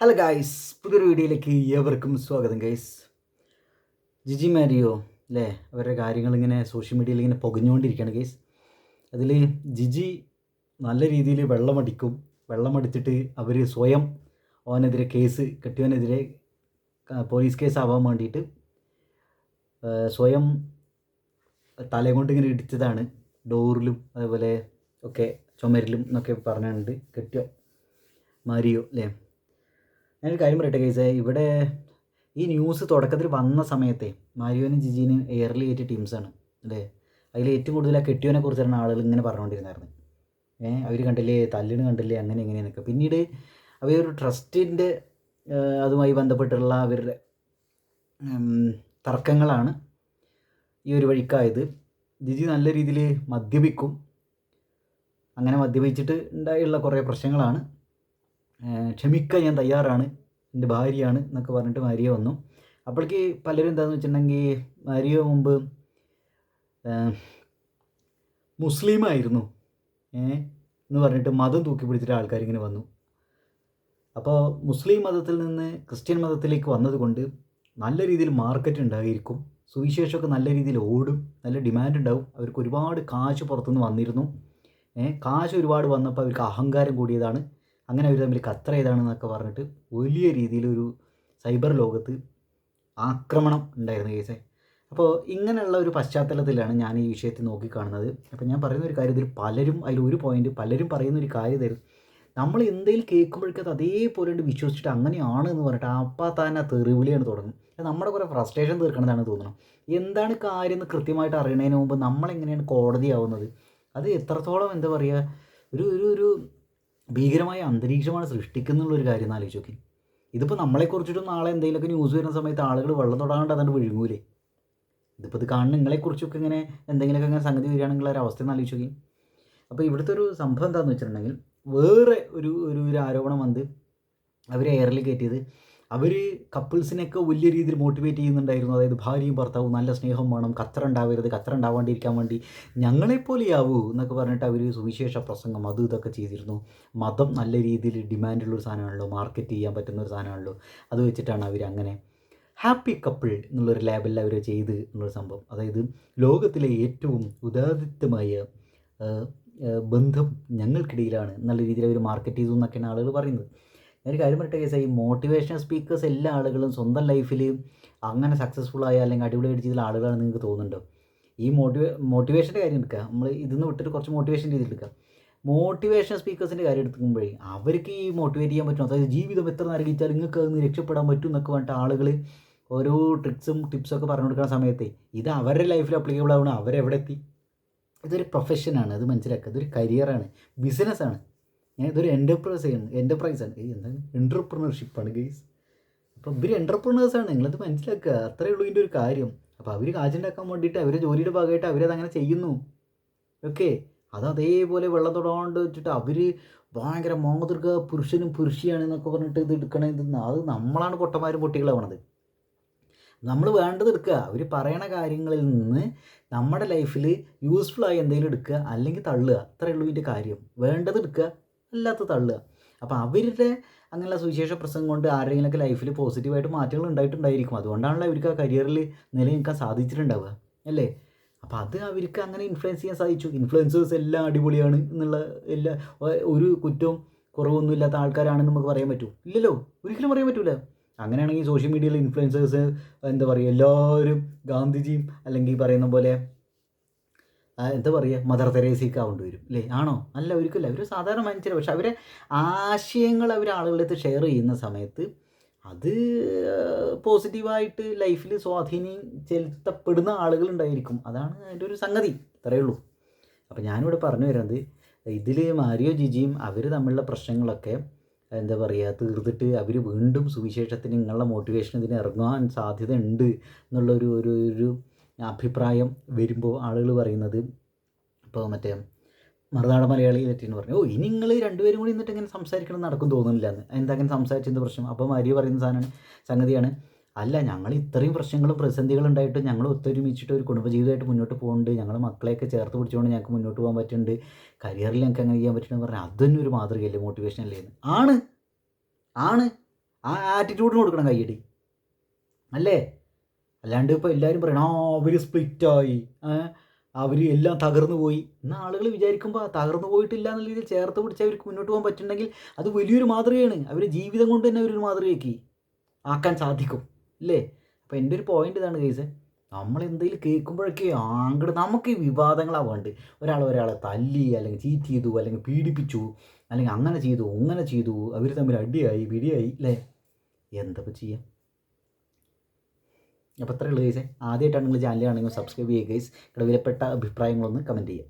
Hello guys പുതിയൊരു വീഡിയോയിലേക്ക് ഏവർക്കും സ്വാഗതം ഗൈസ് ജിജി മാരിയോ അല്ലേ അവരുടെ കാര്യങ്ങളിങ്ങനെ സോഷ്യൽ മീഡിയയിൽ ഇങ്ങനെ പൊകഞ്ഞുകൊണ്ടിരിക്കുകയാണ് ഗൈസ് അതിൽ ജിജി നല്ല രീതിയിൽ വെള്ളമടിക്കും വെള്ളമടിച്ചിട്ട് അവർ സ്വയം അവനെതിരെ കേസ് കെട്ടിയവനെതിരെ പോലീസ് കേസ് ആവാൻ വേണ്ടിയിട്ട് സ്വയം തലയും ഇങ്ങനെ ഇടിച്ചതാണ്. ഡോറിലും അതേപോലെ ഒക്കെ ചുമരിലും എന്നൊക്കെ പറഞ്ഞിട്ടുണ്ട് കെട്ടിയോ മാരിയോ അല്ലേ ഞാനൊരു കാര്യം പറയട്ടെ കേസ് ഇവിടെ ഈ ന്യൂസ് തുടക്കത്തിൽ വന്ന സമയത്തെ മാരിയോനും ജിജീനും എയർലി ഏറ്റ ടീംസാണ് അല്ലേ? അതിൽ ഏറ്റവും കൂടുതൽ ആ കെട്ടിയോനെ കുറിച്ചാണ് ആളുകൾ ഇങ്ങനെ പറഞ്ഞുകൊണ്ടിരുന്നായിരുന്നു. ഏഹ് അവർ കണ്ടില്ലേ? തല്ലിന് കണ്ടില്ലേ? അങ്ങനെ എങ്ങനെയെന്നൊക്കെ പിന്നീട് അവരൊരു ട്രസ്റ്റിന്റെ അതുമായി ബന്ധപ്പെട്ടുള്ള അവരുടെ തർക്കങ്ങളാണ് ഈ ഒരു വഴിക്കായത്. ജിജി നല്ല രീതിയിൽ മദ്യപിക്കും. അങ്ങനെ മദ്യപിച്ചിട്ട് ഉണ്ടായുള്ള കുറേ പ്രശ്നങ്ങളാണ്. ക്ഷമിക്കാൻ ഞാൻ തയ്യാറാണ്. എന്റെ ഭാര്യയാണ് എന്നൊക്കെ പറഞ്ഞിട്ട് മാരിയ വന്നു. അപ്പോഴേക്ക് പലരും എന്താണെന്ന് വെച്ചിട്ടുണ്ടെങ്കിൽ മാരിയ മുമ്പ് മുസ്ലിം മുസ്ലിമായിരുന്നു. ഏ എന്ന് പറഞ്ഞിട്ട് മതം തൂക്കി പിടിച്ചിട്ട് ആൾക്കാർ ഇങ്ങനെ വന്നു. അപ്പോൾ മുസ്ലിം മതത്തിൽ നിന്ന് ക്രിസ്ത്യൻ മതത്തിലേക്ക് വന്നതുകൊണ്ട് നല്ല രീതിയിൽ മാർക്കറ്റ് ഉണ്ടായിരിക്കും. സുവിശേഷമൊക്കെ നല്ല രീതിയിൽ ഓടും. നല്ല ഡിമാൻഡ് ഉണ്ടാവും. അവർക്ക് ഒരുപാട് കാശ് പുറത്തുനിന്ന് വന്നിരുന്നു. കാശ് ഒരുപാട് വന്നപ്പോൾ അവർക്ക് അഹങ്കാരം കൂടിയതാണ്. അങ്ങനെ അവർ തമ്മിൽ കത്ര ഏതാണെന്നൊക്കെ പറഞ്ഞിട്ട് വലിയ രീതിയിലൊരു സൈബർ ലോകത്ത് ആക്രമണം ഉണ്ടായിരുന്നു കേസെ. അപ്പോൾ ഇങ്ങനെയുള്ള ഒരു പശ്ചാത്തലത്തിലാണ് ഞാൻ ഈ വിഷയത്തെ നോക്കിക്കാണുന്നത്. അപ്പോൾ ഞാൻ പറയുന്ന ഒരു കാര്യം ഇതിൽ പലരും അതിൽ ഒരു പോയിന്റ് പലരും പറയുന്ന ഒരു കാര്യം നമ്മൾ എന്തെങ്കിലും കേൾക്കുമ്പോഴേക്കും അത് അതേപോലെ വിശ്വസിച്ചിട്ട് അങ്ങനെയാണ് എന്ന് പറഞ്ഞിട്ട് അപ്പം തന്നെ തെറിവിളിയാണ് തുടങ്ങും. നമ്മുടെ കുറേ ഫ്രസ്ട്രേഷൻ തീർക്കണതാണ് തോന്നുന്നു എന്താണ് കാര്യം എന്ന് കൃത്യമായിട്ട് അറിയണതിന് മുമ്പ് നമ്മളെങ്ങനെയാണ് കോടതിയാവുന്നത്? അത് എത്രത്തോളം എന്താ പറയുക ഒരു ഒരു ഒരു ഭീകരമായ അന്തരീക്ഷമാണ് സൃഷ്ടിക്കുന്നുള്ളൊരു കാര്യം എന്നാലോചിച്ച് നോക്കി. ഇതിപ്പോൾ നമ്മളെക്കുറിച്ചിട്ടും നാളെ എന്തെങ്കിലുമൊക്കെ ന്യൂസ് വരുന്ന സമയത്ത് ആളുകൾ വെള്ളം തൊടാണ്ട് അതുകൊണ്ട് വിഴുങ്ങൂലേ? ഇതിപ്പോൾ ഇത് കാണുന്ന നിങ്ങളെക്കുറിച്ചൊക്കെ ഇങ്ങനെ എന്തെങ്കിലുമൊക്കെ ഇങ്ങനെ സംഗതി വരികയാണെങ്കിൽ ഒരു അവസ്ഥ ആലോചിച്ച് നോക്കി. അപ്പോൾ ഇവിടുത്തെ ഒരു സംഭവം എന്താണെന്ന് വെച്ചിട്ടുണ്ടെങ്കിൽ വേറെ ഒരു ഒരു ഒരു ആരോപണം വന്ന് അവർ എയറിൽ കയറ്റിയത് അവർ കപ്പിൾസിനെയൊക്കെ വലിയ രീതിയിൽ മോട്ടിവേറ്റ് ചെയ്യുന്നുണ്ടായിരുന്നു. അതായത് ഭാര്യയും ഭർത്താവും നല്ല സ്നേഹം വേണം കച്ചറ ഉണ്ടാവരുത് കച്ചറ ഉണ്ടാവാണ്ടിരിക്കാൻ വേണ്ടി ഞങ്ങളെപ്പോലെയാവൂ എന്നൊക്കെ പറഞ്ഞിട്ട് അവർ സുവിശേഷ പ്രസംഗം അത് ഇതൊക്കെ ചെയ്തിരുന്നു. മതം നല്ല രീതിയിൽ ഡിമാൻഡുള്ളൊരു സാധനമാണല്ലോ മാർക്കറ്റ് ചെയ്യാൻ പറ്റുന്ന ഒരു സാധനമാണല്ലോ. അത് വെച്ചിട്ടാണ് അവർ അങ്ങനെ ഹാപ്പി കപ്പിൾ എന്നുള്ളൊരു ലേബലിൽ അവർ ചെയ്ത് എന്നുള്ളൊരു സംഭവം. അതായത് ലോകത്തിലെ ഏറ്റവും ഉദാദിത്യമായ ബന്ധം ഞങ്ങൾക്കിടയിലാണ്. എന്നുള്ള രീതിയിൽ അവർ മാർക്കറ്റ് ചെയ്തു എന്നൊക്കെയാണ് ആളുകൾ പറയുന്നത്. ഞാനൊരു കാര്യം പറയട്ടെ കേസ് ഈ മോട്ടിവേഷണൽ സ്പീക്കേഴ്സ് എല്ലാ ആളുകളും സ്വന്തം ലൈഫിൽ അങ്ങനെ സക്സസ്ഫുൾ ആയ അല്ലെങ്കിൽ അടിപൊളിയായിട്ട് ചെയ്ത ആളുകളാണ് നിങ്ങൾക്ക് തോന്നുന്നുണ്ടോ? ഈ മോട്ടിവേ മോട്ടിവേഷന്റെ കാര്യം എടുക്കുക. നമ്മൾ ഇതിന്ന് വിട്ടിട്ട് കുറച്ച് മോട്ടിവേഷൻ എടുക്കുക. മോട്ടിവേഷൻ സ്പീക്കേഴ്സിന്റെ കാര്യം എടുക്കുമ്പോഴേ അവർക്ക് ഈ മോട്ടിവേറ്റ് ചെയ്യാൻ പറ്റും അതായത് ജീവിതം എത്ര നരകിച്ചാൽ നിങ്ങൾക്ക് അതിന് രക്ഷപ്പെടാൻ പറ്റും എന്നൊക്കെ പറഞ്ഞിട്ട് ആളുകൾ ഓരോ ട്രിക്സും ടിപ്സും ഒക്കെ പറഞ്ഞു കൊടുക്കുന്ന സമയത്ത് ഇത് അവരുടെ ലൈഫിൽ അപ്ലിക്കബിൾ ആവണം. അവരെവിടെ എത്തി? ഇതൊരു പ്രൊഫഷനാണ് അത് മനസ്സിലാക്കുക. ഇതൊരു കരിയറാണ് ബിസിനസ്സാണ് ഇതൊരു എന്റർപ്രൈസാണ് എന്റർപ്രൈസാണ് എന്താണ്? ആണ് ഗെയ്സ് അപ്പോൾ ഇവർ എന്റർപ്രണേഴ്സാണ് നിങ്ങളത് മനസ്സിലാക്കുക. അത്രയേ ഉള്ളൂ ഇതിന്റെ ഒരു കാര്യം. അപ്പോൾ അവർ കാജുണ്ടാക്കാൻ വേണ്ടിയിട്ട് അവരെ ജോലിയുടെ ഭാഗമായിട്ട് അവരത് അങ്ങനെ ചെയ്യുന്നു. ഓക്കെ അത് അതേപോലെ വെള്ളം തൊടാണ്ട് വെച്ചിട്ട് അവർ ഭയങ്കര മാതൃക പുരുഷനും പുരുഷിയാണ് എന്നൊക്കെ പറഞ്ഞിട്ട് ഇത് എടുക്കണേ അത് നമ്മളാണ് പൊട്ടന്മാരും പൊട്ടികളാവണത്. നമ്മൾ വേണ്ടത് എടുക്കുക. അവർ പറയണ കാര്യങ്ങളിൽ നിന്ന് നമ്മുടെ ലൈഫിൽ യൂസ്ഫുൾ ആയി എന്തെങ്കിലും എടുക്കുക. അല്ലെങ്കിൽ തള്ളുക. അത്രയേ ഉള്ളൂ ഇതിന്റെ കാര്യം. വേണ്ടത് എടുക്കുക. അല്ലാത്ത തള്ളുക. അപ്പോൾ അവരുടെ അങ്ങനെയുള്ള സുവിശേഷ പ്രസംഗം കൊണ്ട് ആരുടെയെങ്കിലൊക്കെ ലൈഫിൽ പോസിറ്റീവായിട്ട് മാറ്റങ്ങൾ ഉണ്ടായിട്ടുണ്ടായിരിക്കും. അതുകൊണ്ടാണല്ലോ അവർക്ക് ആ കരിയറിൽ നിലനിൽക്കാൻ സാധിച്ചിട്ടുണ്ടാവുക. അല്ലേ? അപ്പോൾ അത് അവർക്ക് അങ്ങനെ ഇൻഫ്ലുവൻസ് ചെയ്യാൻ സാധിച്ചു. ഇൻഫ്ലുവൻസേഴ്സ് എല്ലാം അടിപൊളിയാണ് എന്നുള്ള എല്ലാ ഒരു കുറ്റവും കുറവൊന്നും ഇല്ലാത്ത ആൾക്കാരാണെന്ന് നമുക്ക് പറയാൻ പറ്റൂ. ഇല്ലല്ലോ. ഒരിക്കലും പറയാൻ പറ്റൂല. അങ്ങനെയാണെങ്കിൽ സോഷ്യൽ മീഡിയയിൽ ഇൻഫ്ലുവൻസേഴ്സ് എന്താ പറയുക എല്ലാവരും ഗാന്ധിജിയും അല്ലെങ്കിൽ പറയുന്ന പോലെ എന്താ പറയുക മദർ തെരേസിക്ക് ആവേണ്ടി വരും അല്ലേ ആണോ? അല്ല ഒരിക്കലും അവർ സാധാരണ മനുഷ്യർ പക്ഷെ അവരെ ആശയങ്ങൾ അവർ ആളുകളിലേക്ക് ഷെയർ ചെയ്യുന്ന സമയത്ത് അത് പോസിറ്റീവായിട്ട് ലൈഫിൽ സ്വാധീനം ചെലുത്തപ്പെടുന്ന ആളുകളുണ്ടായിരിക്കും അതാണ് അതിന്റെ ഒരു സംഗതി. ഇത്രയേ ഉള്ളൂ. അപ്പോൾ ഞാനിവിടെ പറഞ്ഞു വരുന്നത് ഇതിൽ മാരിയോ ജിജിയും അവർ തമ്മിലുള്ള പ്രശ്നങ്ങളൊക്കെ എന്താ പറയുക തീർത്തിട്ട് അവർ വീണ്ടും സുവിശേഷത്തിന് നിങ്ങളുടെ മോട്ടിവേഷൻ ഇതിന് ഇറങ്ങാൻ സാധ്യത ഉണ്ട് എന്നുള്ളൊരു ഒരു ഒരു അഭിപ്രായം വരുമ്പോൾ ആളുകൾ പറയുന്നത് ഇപ്പോൾ മറ്റേ മറുനാട് മലയാളി പറ്റിയെന്ന് പറഞ്ഞു. ഓ ഇനി നിങ്ങൾ രണ്ടുപേരും കൂടി എന്നിട്ട് ഇങ്ങനെ സംസാരിക്കണം നടക്കും തോന്നുന്നില്ല എന്ന്. എന്താ അങ്ങനെ സംസാരിച്ചെന്ത് പ്രശ്നം? അപ്പോൾ മാരിയ പറയുന്ന സാധനമാണ് സംഗതിയാണ്. അല്ല ഞങ്ങൾ ഇത്രയും പ്രശ്നങ്ങളും പ്രതിസന്ധികളും ഉണ്ടായിട്ട് ഞങ്ങൾ ഒത്തൊരുമിച്ചിട്ട് ഒരു കുടുംബജീവിതമായിട്ട് മുന്നോട്ട് പോകുന്നുണ്ട് ഞങ്ങൾ മക്കളെയൊക്കെ ചേർത്ത് പിടിച്ചുകൊണ്ട് ഞങ്ങൾക്ക് മുന്നോട്ട് പോകാൻ പറ്റുന്നുണ്ട്. കരിയറിൽ ഞങ്ങൾക്ക് അങ്ങനെ ചെയ്യാൻ പറ്റുന്നു പറഞ്ഞാൽ അതൊന്നും ഒരു മാതൃകയല്ലേ മോട്ടിവേഷൻ അല്ലേ ആണ്. ആണ്. ആ ആറ്റിറ്റ്യൂഡിന് കൊടുക്കണം കയ്യടി. അല്ലേ? അല്ലാണ്ട് ഇപ്പോൾ എല്ലാവരും പറയണം ആ അവർ സ്പ്ലിറ്റായി അവർ എല്ലാം തകർന്നു പോയി. എന്ന ആളുകൾ വിചാരിക്കുമ്പോൾ തകർന്നു പോയിട്ടില്ല എന്നുള്ള രീതിയിൽ ചേർത്ത് പിടിച്ച് അവർക്ക് മുന്നോട്ട് പോകാൻ പറ്റുന്നുണ്ടെങ്കിൽ അത് വലിയൊരു മാതൃകയാണ്. അവരുടെ ജീവിതം കൊണ്ട് തന്നെ അവരൊരു മാതൃകയാക്കി ആക്കാൻ സാധിക്കും. അല്ലേ അപ്പോൾ എന്റെ ഒരു പോയിന്റ് ഇതാണ് കേസ് നമ്മൾ എന്തെങ്കിലും കേൾക്കുമ്പോഴൊക്കെ ആങ്കട് നമുക്ക് വിവാദങ്ങളാണ് വേണ്ടത്. ഒരാൾ ഒരാളെ തല്ലി അല്ലെങ്കിൽ ചീറ്റ് ചെയ്തു അല്ലെങ്കിൽ പീഡിപ്പിച്ചു അല്ലെങ്കിൽ അങ്ങനെ ചെയ്തു അങ്ങനെ ചെയ്തു അവർ തമ്മിൽ അടിയായി പിടിയായി അല്ലേ എന്തപ്പോൾ ചെയ്യാം? അപ്പോൾ അത്രയുള്ളൂ ഗൈസ് ആദ്യമായിട്ടാണ് നിങ്ങൾ ചാനൽ ആണെങ്കിൽ സബ്സ്ക്രൈബ് ചെയ്യുക ഗൈസ് ഇവിടെ വിലപ്പെട്ട അഭിപ്രായങ്ങളൊന്ന് കമന്റ് ചെയ്യുക.